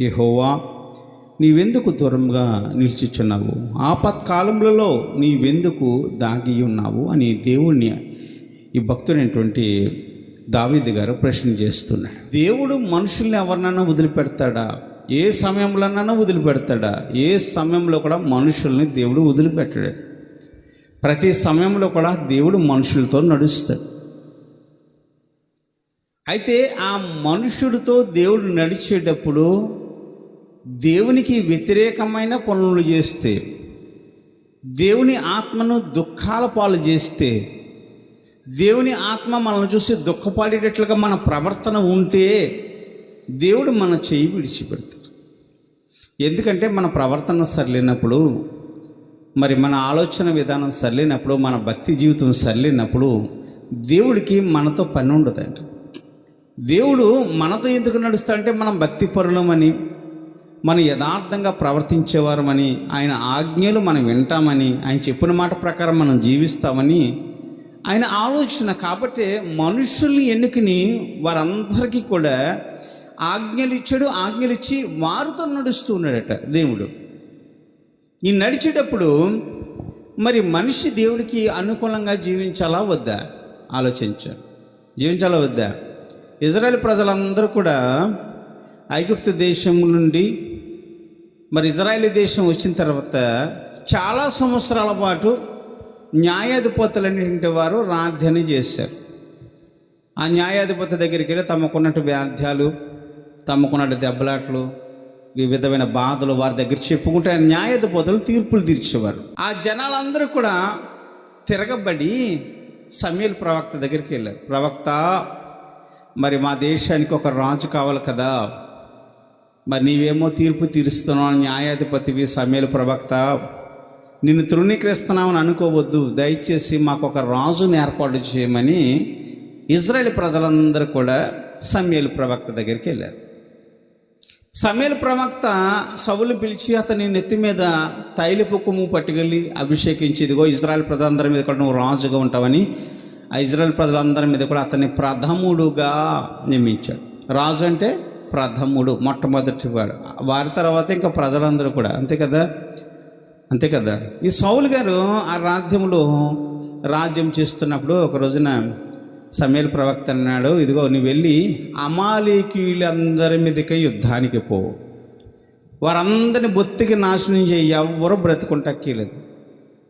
యహోవా నీవెందుకు దూరంగా నిలిచిచున్నావు? ఆపత్కాలములలో నీవెందుకు దాగి ఉన్నావు? అని దేవుణ్ణి ఈ భక్తుడైనటువంటి దావీదు గారు ప్రశ్న చేస్తున్నాడు. దేవుడు మనుషుల్ని ఎవరినైనా వదిలిపెడతాడా? ఏ సమయంలోనైనా వదిలిపెడతాడా? ఏ సమయంలో కూడా మనుషుల్ని దేవుడు వదిలిపెట్టాడు. ప్రతి సమయంలో కూడా దేవుడు మనుషులతో నడుస్తాడు. అయితే ఆ మనుషుడితో దేవుడు నడిచేటప్పుడు దేవునికి వ్యతిరేకమైన పనులు చేస్తే దేవుని ఆత్మను దుఃఖాల పాలు చేస్తే దేవుని ఆత్మ మనల్ని చూసి దుఃఖపడేటట్లుగా మన ప్రవర్తన ఉంటే దేవుడు మన చేయి విడిచిపెడతాడు. ఎందుకంటే మన ప్రవర్తన సరిలేనప్పుడు మరి మన ఆలోచన విధానం సరిలేనప్పుడు మన భక్తి జీవితం సరిలేనప్పుడు దేవుడికి మనతో పని ఉండదండి దేవుడు మనతో ఎందుకు నడుస్తాడంటే మనం భక్తి పరులమని మనం యథార్థంగా ప్రవర్తించేవారమని ఆయన ఆజ్ఞలు మనం వింటామని ఆయన చెప్పిన మాట ప్రకారం మనం జీవిస్తామని ఆయన ఆలోచన. కాబట్టి మనుషుల్ని ఎన్నికని వారందరికీ కూడా ఆజ్ఞలు ఇచ్చాడు ఆజ్ఞలు ఇచ్చి వారితో నడుస్తూ ఉన్నాడట దేవుడు. ఈ నడిచేటప్పుడు మరి మనిషి దేవుడికి అనుకూలంగా జీవించాలా వద్దా? ఆలోచించాలి. జీవించాలా వద్దా? ఇజ్రాయెల్ ప్రజలందరూ కూడా ఐగుప్తు దేశం నుండి మరి ఇజ్రాయెల్ దేశం వచ్చిన తర్వాత చాలా సంవత్సరాల పాటు న్యాయాధిపతులన్నింటి వారు రాధ్యన చేశారు. ఆ న్యాయాధిపతి దగ్గరికి వెళ్ళి తమకున్నట్టు వ్యాధ్యాలు తమకున్నట్టు దెబ్బలాట్లు వివిధమైన బాధలు వారి దగ్గర చెప్పుకుంటే న్యాయాధిపతులు తీర్పులు తీర్చేవారు. ఆ జనాలందరూ కూడా తిరగబడి సమీల్ ప్రవక్త దగ్గరికి వెళ్ళారు. ప్రవక్త మరి మా దేశానికి ఒక రాజు కావాలి కదా. మరి నీవేమో తీర్పు తీరుస్తున్నావు న్యాయాధిపతివి సమీల ప్రవక్త. నిన్ను తృణీకరిస్తున్నామని అనుకోవద్దు. దయచేసి మాకు ఒక రాజుని ఏర్పాటు చేయమని ఇజ్రాయెల్ ప్రజలందరూ కూడా సమీల ప్రవక్త దగ్గరికి వెళ్ళారు. సమీల ప్రవక్త సవులు పిలిచి అతని నెత్తి మీద తైలపు కుమ్ము పట్టుకెళ్ళి అభిషేకించి ఇదిగో ఇజ్రాయెల్ ప్రజలందరి మీద కూడా నువ్వు రాజుగా ఉంటావని ఆ ప్రజలందరి మీద కూడా అతన్ని ప్రథముడుగా నియమించాడు. రాజు అంటే ప్రథముడు మొట్టమొదటి వాడు వారి తర్వాత ఇంకా ప్రజలందరూ కూడా. అంతే కదా? అంతే కదా? ఈ సౌలు గారు ఆ రాజ్యంలో రాజ్యం చేస్తున్నప్పుడు ఒక రోజున సమయల్ ప్రవక్త అన్నాడు ఇదిగో నువ్వు వెళ్ళి అమాలీకీయులందరి మీదకి యుద్ధానికి పో. వారందరిని బొత్తికి నాశనం చేయి. ఎవరు బ్రతుకుంటక్కీలేదు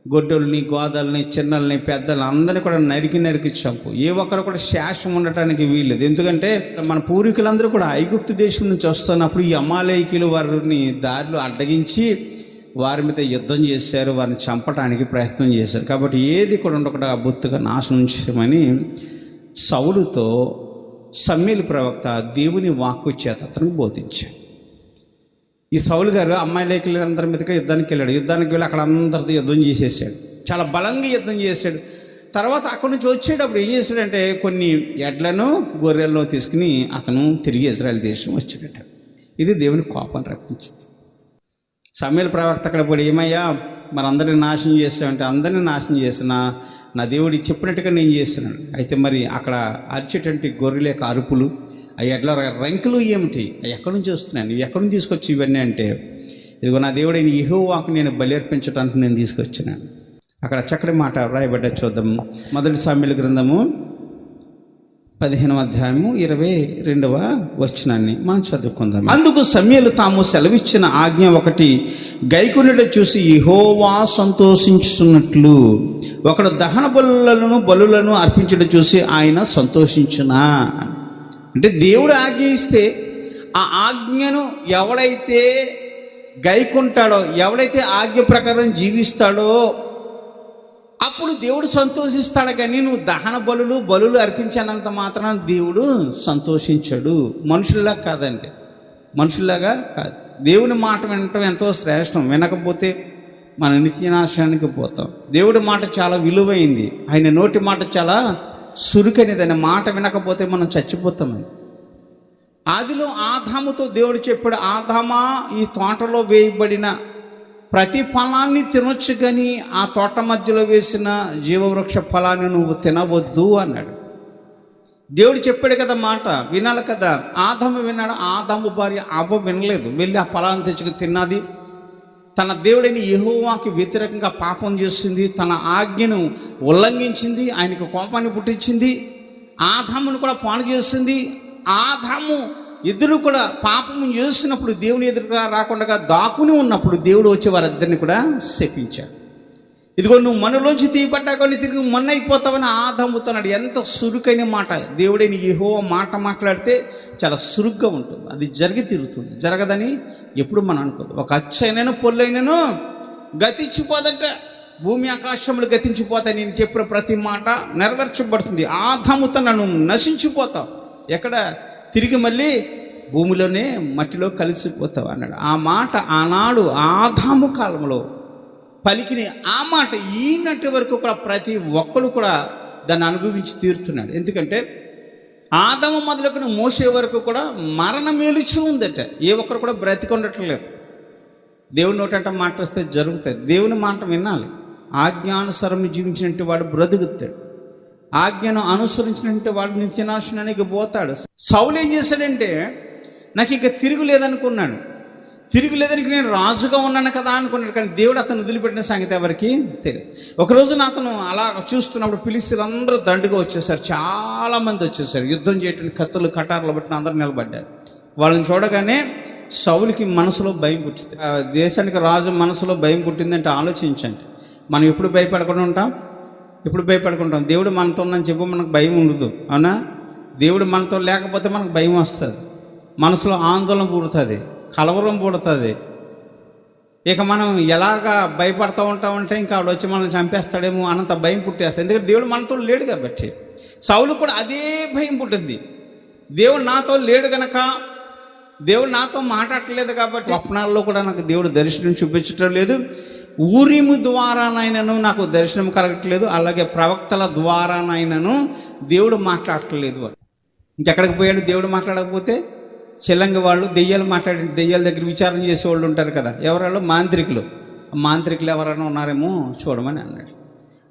గొడ్డల్ని గోదల్ని చిన్నల్ని పెద్దల్ని అందరినీ కూడా నరికి నరికి చంపు. ఏ ఒక్కరు కూడా శేషం ఉండటానికి వీల్లేదు. ఎందుకంటే మన పూర్వీకులందరూ కూడా ఐగుప్తు దేశం నుంచి వస్తున్నప్పుడు ఈ అమాలయకులు వారిని దారిలో అడ్డగించి వారి మీద యుద్ధం చేశారు. వారిని చంపడానికి ప్రయత్నం చేశారు. కాబట్టి ఏది కూడా ఉండకుండా బొత్తుగా నాశనం చేయమని సౌలుతో సమ్మేలు ప్రవక్త దేవుని వాక్కు చేత అతనికి బోధించాడు. ఈ సౌలు గారు అమ్మాయి లేఖలందరి మీదకి యుద్ధానికి వెళ్ళాడు. యుద్ధానికి వెళ్ళి అక్కడ అందరితో యుద్ధం చేసేసాడు. చాలా బలంగా యుద్ధం చేశాడు తర్వాత అక్కడి నుంచి వచ్చేటప్పుడు ఏం చేశాడంటే కొన్ని ఎడ్లను గొర్రెలను తీసుకుని అతను తిరిగి ఇజ్రాయల్ దేశం వచ్చాడట. ఇది దేవుని కోపం రప్పించింది. సమీల ప్రవక్త అక్కడ పడి ఏమయ్యా మరి అందరిని నాశనం చేస్తామంటే అందరిని నాశనం చేసిన నా దేవుడి చెప్పినట్టుగా నేను చేస్తున్నాను. అయితే మరి అక్కడ అరిచేటువంటి గొర్రెల యొక్క అరుపులు ఆ ఎడ్ల రంకులు ఏమిటి? అవి ఎక్కడి నుంచి వస్తున్నాను ఎక్కడి నుంచి తీసుకొచ్చి ఇవన్నీ అంటే ఇదిగో నా దేవుడైన ఇహోవాకు నేను బలిర్పించడానికి నేను తీసుకొచ్చినాను అక్కడ చక్కటి మాట రాయబడ్డ చూద్దాము మొదటి సామ్యుల గ్రంథము పదిహేనవ అధ్యాయము ఇరవై రెండవ వచనాన్ని మనం చదువుకుందాం. అందుకు సమయలు తాము సెలవిచ్చిన ఆజ్ఞ ఒకటి గైకునుడు చూసి ఇహోవా సంతోషించుతున్నట్లు ఒకడు దహన బలులను బలులను అర్పించడం చూసి ఆయన సంతోషించునా? అంటే దేవుడు ఆజ్ఞ ఇస్తే ఆ ఆజ్ఞను ఎవడైతే గైకుంటాడో ఎవడైతే ఆజ్ఞ ప్రకారం జీవిస్తాడో అప్పుడు దేవుడు సంతోషిస్తాడు. కానీ నువ్వు దహన బలులు బలులు అర్పించినంత మాత్రం దేవుడు సంతోషించాడు. మనుషుల్లా కాదండి. మనుషుల్లాగా కాదు. దేవుని మాట వినటం ఎంతో శ్రేష్టం. వినకపోతే మన నిత్యనాశనానికి పోతాం. దేవుడి మాట చాలా విలువైంది. ఆయన నోటి మాట చాలా సురుకైనది మాట వినకపోతే మనం చచ్చిపోతామని ఆదిలో ఆదాముతో దేవుడు చెప్పాడు ఆదామా ఈ తోటలో వేయబడిన ప్రతి ఫలాన్ని తినొచ్చు కానీ ఆ తోట మధ్యలో వేసిన జీవవృక్ష ఫలాన్ని నువ్వు తినవద్దు అన్నాడు. దేవుడు చెప్పాడు కదా మాట వినాలి కదా. ఆదము విన్నాడు ఆదాము భార్య అవ్వ వినలేదు. వెళ్ళి ఆ ఫలాన్ని తెచ్చుకుని తిన్నది. తన దేవుడైన యహోవాకి వ్యతిరేకంగా పాపం చేసింది తన ఆజ్ఞను ఉల్లంఘించింది ఆయనకు కోపాన్ని పుట్టించింది ఆధామును కూడా పాడు చేసింది. ఆధాము ఇద్దరు కూడా పాపము చేసినప్పుడు దేవుని ఎదురుగా రాకుండా దాక్కుని ఉన్నప్పుడు దేవుడు వచ్చి వారిద్దరిని కూడా శపించాడు. ఇదిగో నువ్వు మనలోంచి తీయబడ్డా కొన్ని తిరిగి మొన్న అయిపోతావని ఆదమ్ముతున్నాడు ఎంత సురుకైన మాట. దేవుడైన ఏహో మాట మాట్లాడితే చాలా సురుగ్గా ఉంటుంది. అది జరిగి తీరుతుంది. జరగదని ఎప్పుడు మనం అనుకోదు. ఒక అచ్చైనను పొల్లైనను గతించిపోదంట భూమి ఆకాశములు గతించిపోతాయి. నేను చెప్పిన ప్రతి మాట నెరవేర్చబడుతుంది. ఆదముతో నన్ను నశించిపోతావు. ఎక్కడ? తిరిగి మళ్ళీ భూమిలోనే మట్టిలో కలిసిపోతావు అన్నాడు. ఆ మాట ఆనాడు ఆదాము కాలంలో పలికిన ఆ మాట ఈనటి వరకు కూడా ప్రతి ఒక్కరు కూడా దాన్ని అనుభవించి తీరుతున్నాడు. ఎందుకంటే ఆదమ మొదలుకుని మోసే వరకు కూడా మరణం మేలుచూ ఉందట. ఏ ఒక్కరు కూడా బ్రతికి ఉండట్లేదు దేవుని నోటంట మాట వస్తే జరుగుతుంది దేవుని మాట వినాలి. ఆజ్ఞానుసరం జీవించినట్టు వాడు బ్రతుకుతాడు. ఆజ్ఞను అనుసరించినట్టు వాడు నిత్యనాశనానికి పోతాడు. సౌలు ఏం చేశాడంటే నాకు ఇక తిరుగులేదనుకున్నాడు తిరుగులేదని నేను రాజుగా ఉన్నాను కదా అనుకున్నాడు. కానీ దేవుడు అతను వదిలిపెట్టిన సంగతి ఎవరికి తెలియదు. ఒకరోజు అతను అలా చూస్తున్నప్పుడు పిలిస్తీలందరూ దండుగా వచ్చేసారు. చాలామంది వచ్చేసారు. యుద్ధం చేయడానికి కత్తులు కటార్లు పట్టిన అందరూ నిలబడ్డారు. వాళ్ళని చూడగానే సౌలికి మనసులో భయం పుట్టింది. ఆ దేశానికి రాజు మనసులో భయం పుట్టిందంటే ఆలోచించండి. మనం ఎప్పుడు భయపడకుండా ఉంటాం? ఎప్పుడు భయపడుకుంటాం దేవుడు మనతో ఉందని చెప్పి మనకు భయం ఉండదు. అవునా? దేవుడు మనతో లేకపోతే మనకు భయం వస్తుంది. మనసులో ఆందోళన పుడుతుంది. కలవరం పుడుతుంది. ఇక మనం ఎలాగా భయపడతా ఉంటామంటే ఇంకా ఆవిడ వచ్చి మనల్ని చంపేస్తాడేమో అనంత భయం పుట్టేస్తుంది. ఎందుకంటే దేవుడు మనతో లేడు కాబట్టి. సౌలు కూడా అదే భయం పుట్టింది. దేవుడు నాతో లేడు గనక దేవుడు నాతో మాట్లాడట్లేదు కాబట్టి స్వప్నాల్లో కూడా నాకు దేవుడు దర్శనం చూపించటం లేదు. ఊరిము ద్వారానైనాను నాకు దర్శనం కలగట్లేదు. అలాగే ప్రవక్తల ద్వారానైనాను దేవుడు మాట్లాడట్లేదు. ఇంకెక్కడికి పోయాడు? దేవుడు మాట్లాడకపోతే చెల్లంగి వాళ్ళు దెయ్యాలు మాట్లాడి దెయ్యాల దగ్గర విచారణ చేసే వాళ్ళు ఉంటారు కదా. ఎవరాళ్ళు? మాంత్రికులు. మాంత్రికులు ఎవరైనా ఉన్నారేమో చూడమని అన్నాడు.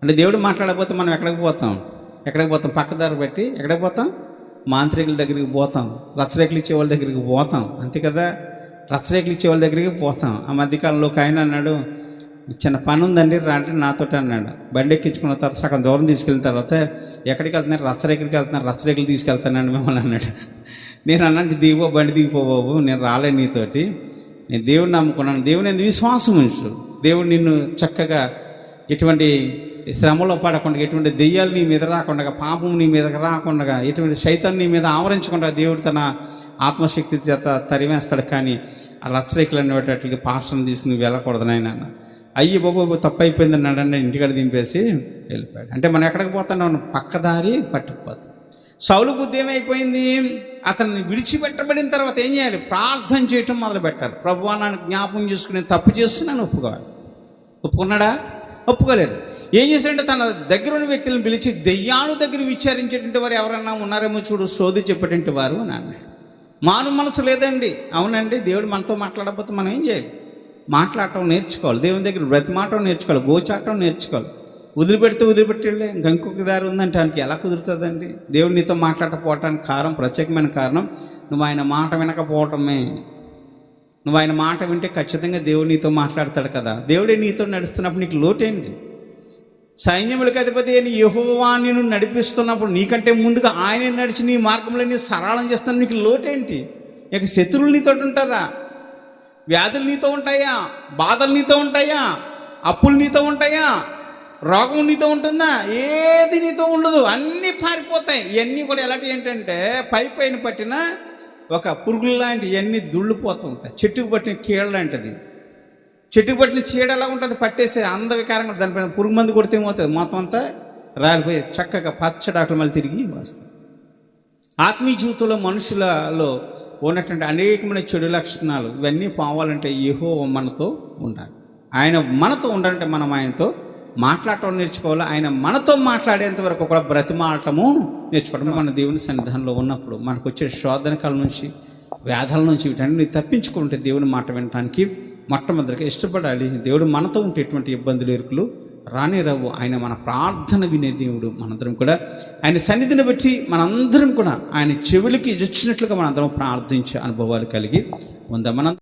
అంటే దేవుడు మాట్లాడకపోతే మనం ఎక్కడికి పోతాం? ఎక్కడికి పోతాం? పక్కదారి పెట్టి ఎక్కడికి పోతాం? మాంత్రికుల దగ్గరికి పోతాం. రచ్చరేకులు ఇచ్చే వాళ్ళ దగ్గరికి పోతాం. అంతే కదా? రచ్చరేకులు ఇచ్చే వాళ్ళ దగ్గరికి పోతాం. ఆ మధ్యకాలంలో ఒక ఆయన అన్నాడు చిన్న పని ఉందండి రాంటే నాతోటి అన్నాడు. బండి ఎక్కించుకున్న తర్వాత సగం దూరం తీసుకెళ్ళిన తర్వాత ఎక్కడికి వెళ్తున్నారు? రచ్చరేకులకి వెళ్తున్నారు? రచ్చరేకులు తీసుకెళ్తానండి మిమ్మల్ని అన్నాడు. నేను అన్నాను దిగిపో బండి దిగిపో బాబు నేను రాలే నీతోటి. నేను దేవుడిని నమ్ముకున్నాను. దేవుని ఎందుకు విశ్వాసం ఉంచు? దేవుడు నిన్ను చక్కగా ఎటువంటి శ్రమలో పడకుండా ఎటువంటి దెయ్యాలు నీ మీద రాకుండా పాపం నీ మీద రాకుండా ఎటువంటి సైతం నీ మీద ఆవరించకుండా దేవుడు తన ఆత్మశక్తి చేత తరివేస్తాడు కానీ ఆ రచ్చరేకులు అనేటట్లకి పాస్టర్ని తీసుకుని వెళ్ళకూడదు నాయన అయ్యి బాబు తప్పు అయిపోయింది అన్నాడండి ఇంటికాడ దింపేసి వెళ్ళిపోయాడు. అంటే మనం ఎక్కడికి పోతున్నాం పక్కదారి పట్టుకుపోతాం. సౌలు బుద్ధి ఏమైపోయింది? అతన్ని విడిచిపెట్టబడిన తర్వాత ఏం చేయాలి? ప్రార్థన చేయటం మొదలు పెట్టాలి ప్రభు నన్ను జ్ఞాపకం చేసుకుని తప్పు చేస్తున్నాను ఒప్పుకోవాలి. ఒప్పుకున్నాడా? ఒప్పుకోలేదు. ఏం చేశాడంటే తన దగ్గర ఉన్న వ్యక్తులను పిలిచి దెయ్యాలు దగ్గర విచారించేటువంటి వారు ఎవరన్నా ఉన్నారేమో చూడు సోది చెప్పేటువంటి వారు అని అన్నాడు. మాను మనసు లేదండి. అవునండి దేవుడు మనతో మాట్లాడకపోతే మనం ఏం చేయాలి? మాట్లాడటం నేర్చుకోవాలి. దేవుని దగ్గర బ్రతిమాటం నేర్చుకోవాలి. గోచాటం నేర్చుకోవాలి. వదిలిపెడితే వదిలిపెట్టేళ్ళే. ఇంకొక దారి ఉందంటే ఆయనకి ఎలా కుదురుతుందండి? దేవుడు నీతో మాట్లాడకపోవటానికి కారణం ప్రత్యేకమైన కారణం నువ్వు ఆయన మాట వినకపోవటమే. నువ్వు ఆయన మాట వింటే ఖచ్చితంగా దేవుడు నీతో మాట్లాడతాడు కదా. దేవుడే నీతో నడుస్తున్నప్పుడు నీకు లోటేంటి? సైన్యములకు అధిపతి అని యహోవా నడిపిస్తున్నప్పుడు నీకంటే ముందుగా ఆయన నడిచి నీ మార్గంలో నీ సరళం చేస్తాను నీకు లోటేంటి? ఇక శత్రువులు నీతో ఉంటారా? వ్యాధులు నీతో ఉంటాయా? బాధలు నీతో ఉంటాయా? అప్పులు నీతో ఉంటాయా? రోగం నీతో ఉంటుందా? ఏది నీతో ఉండదు. అన్నీ పారిపోతాయి. ఇవన్నీ కూడా ఎలాంటివి ఏంటంటే పై పైన పట్టిన ఒక పురుగులు లాంటి ఇవన్నీ దుళ్ళిపోతూ ఉంటాయి. చెట్టుకు పట్టిన కీళ్ళ లాంటిది. చెట్టుకు పట్టిన చీడ ఎలా ఉంటుంది? పట్టేసే అందవికారంగా దానిపైన పురుగు మందు కొడితే ఏమవుతుంది? మొత్తం అంతా రాలిపోయి చక్కగా పచ్చడాకులు మళ్ళీ తిరిగి వస్తాయి. ఆత్మీయ జీవితంలో మనుషులలో ఉన్నటువంటి అనేకమైన చెడు లక్షణాలు ఇవన్నీ పోవాలంటే ఏహో మనతో ఉండాలి. ఆయన మనతో ఉండాలంటే మనం ఆయనతో మాట్లాడటం నేర్చుకోవాలి. ఆయన మనతో మాట్లాడేంత వరకు కూడా బ్రతిమాడటము నేర్చుకోవడం మన దేవుని సన్నిధానంలో ఉన్నప్పుడు మనకు వచ్చే శోధనకాల నుంచి వ్యాధుల నుంచి వీటన్ని తప్పించుకుంటే దేవుని మాట వినటానికి మొట్టమొదటిగా ఇష్టపడాలి. దేవుడు మనతో ఉంటే ఎటువంటి ఇబ్బందులు ఎరుకులు రానే రావు. ఆయన మన ప్రార్థన వినే దేవుడు మనందరం కూడా. ఆయన సన్నిధిని బట్టి మనందరం కూడా ఆయన చెవులకి ఇచ్చినట్లుగా మనందరం ప్రార్థించే అనుభవాలు కలిగి ఉందా. మనం